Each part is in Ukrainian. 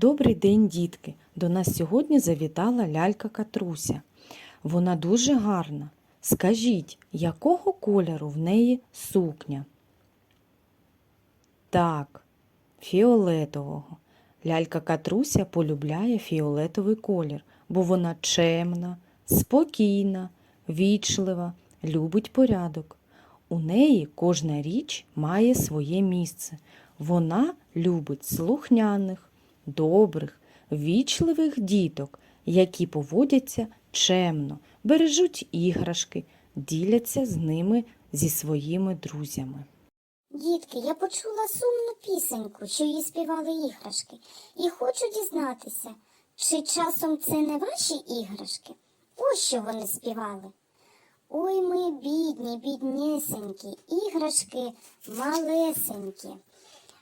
Добрий день, дітки! До нас сьогодні завітала лялька Катруся. Вона дуже гарна. Скажіть, якого кольору в неї сукня? Так, фіолетового. Лялька Катруся полюбляє фіолетовий колір, бо вона чемна, спокійна, вічлива, любить порядок. У неї кожна річ має своє місце. Вона любить слухняних, добрих, вічливих діток, які поводяться чемно, бережуть іграшки, діляться з ними зі своїми друзями. Дітки, я почула сумну пісеньку, що її співали іграшки, і хочу дізнатися, чи часом це не ваші іграшки? Ось що вони співали. Ой ми бідні, біднесенькі, іграшки малесенькі,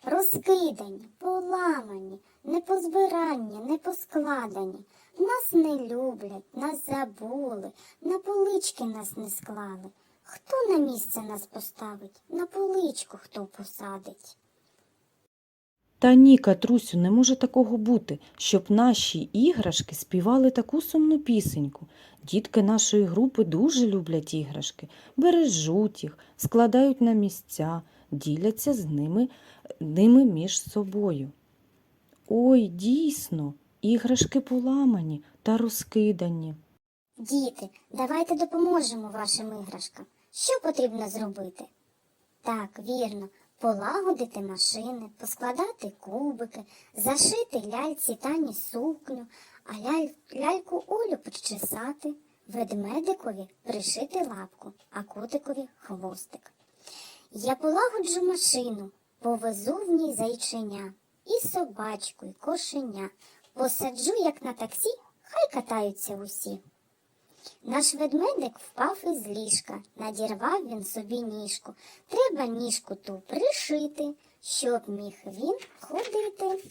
розкидані, поламані, не позбирані, не поскладені. Нас не люблять, нас забули, на полички нас не склали. Хто на місце нас поставить, на поличку хто посадить? Та ні, Катрусю, не може такого бути, щоб наші іграшки співали таку сумну пісеньку. Дітки нашої групи дуже люблять іграшки, бережуть їх, складають на місця, діляться з ними, ними між собою. Ой, дійсно, іграшки поламані та розкидані. Діти, давайте допоможемо вашим іграшкам. Що потрібно зробити? Так, вірно, полагодити машини, поскладати кубики, зашити ляльці тані сукню, а ляль... ляльку Олю підчесати, ведмедикові пришити лапку, а котикові хвостик. Я полагоджу машину, повезу в ній зайченя, і собачку, і кошеня, посаджу, як на таксі, хай катаються усі. Наш ведмедик впав із ліжка, надірвав він собі ніжку. Треба ніжку ту пришити, щоб міг він ходити.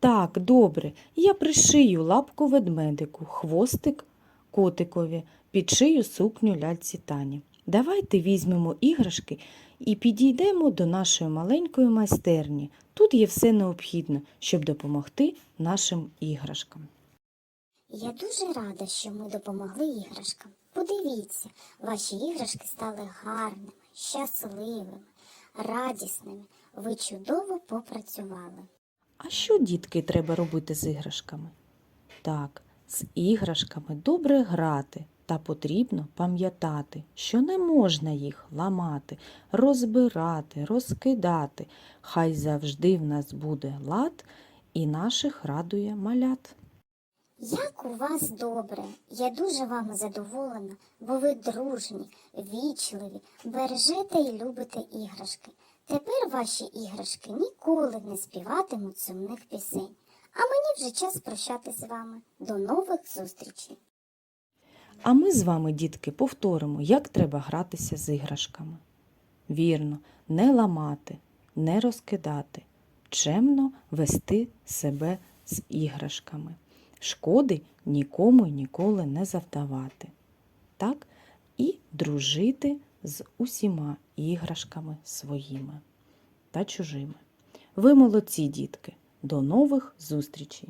Так, добре, я пришию лапку ведмедику, хвостик котикові, підшию сукню ляльці Тані. Давайте візьмемо іграшки і підійдемо до нашої маленької майстерні. Тут є все необхідне, щоб допомогти нашим іграшкам. Я дуже рада, що ми допомогли іграшкам. Подивіться, ваші іграшки стали гарними, щасливими, радісними. Ви чудово попрацювали. А що, дітки, треба робити з іграшками? Так, з іграшками добре грати, та потрібно пам'ятати, що не можна їх ламати, розбирати, розкидати. Хай завжди в нас буде лад і наших радує малят. Як у вас добре, я дуже вами задоволена, бо ви дружні, вічливі, бережете і любите іграшки. Тепер ваші іграшки ніколи не співатимуть сумних пісень. А мені вже час прощатись з вами. До нових зустрічей! А ми з вами, дітки, повторимо, як треба гратися з іграшками. Вірно, не ламати, не розкидати, чемно вести себе з іграшками. Шкоди нікому ніколи не завдавати. Так, і дружити з усіма іграшками своїми та чужими. Ви молодці, дітки. До нових зустрічей!